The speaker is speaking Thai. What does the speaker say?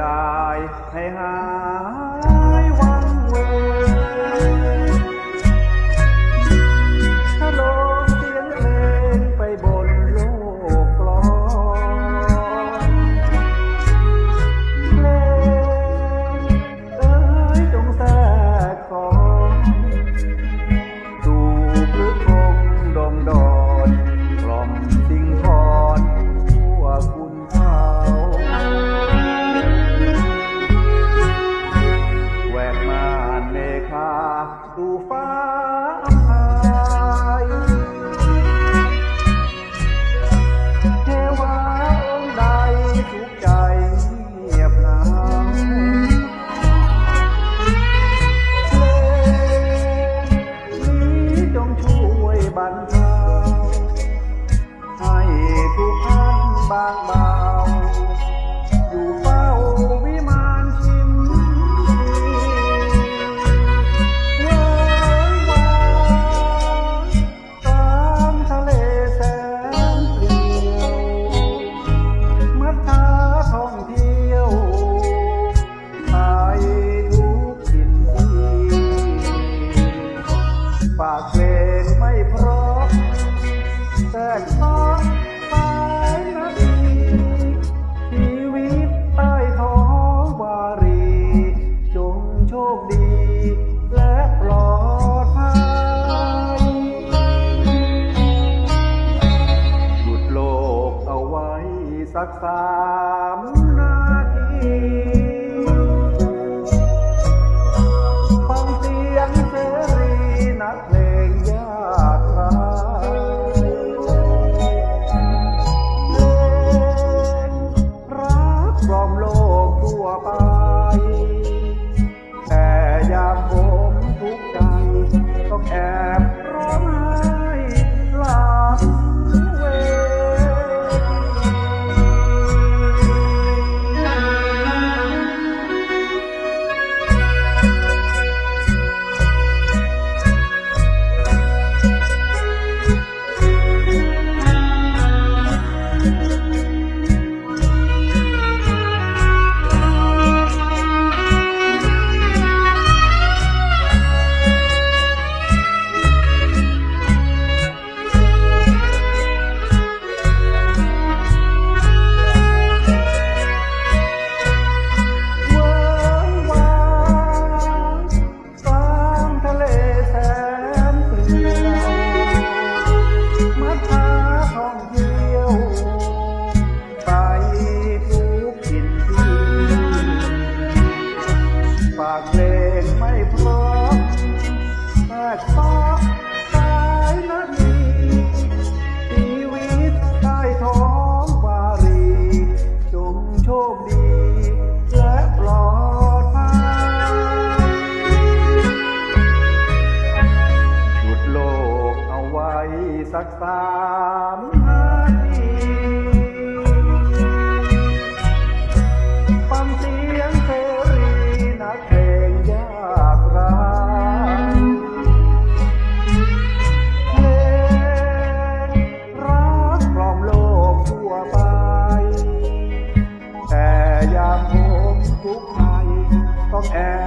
ได้ให้หา ฝากเพลงไม่เพราะแต่ขอสายนาทีชีวิตใต้ท้องวารี จงโชคดี และปลอดภัยหยุดโลกเอาไว้สักสาม กสามนาทีฟังเสียงเสรีนักเพลงยากไร้เพลงรักกล่อมโลกทั่วไป แต่ยามผมทุกข์ใจต้องแอบ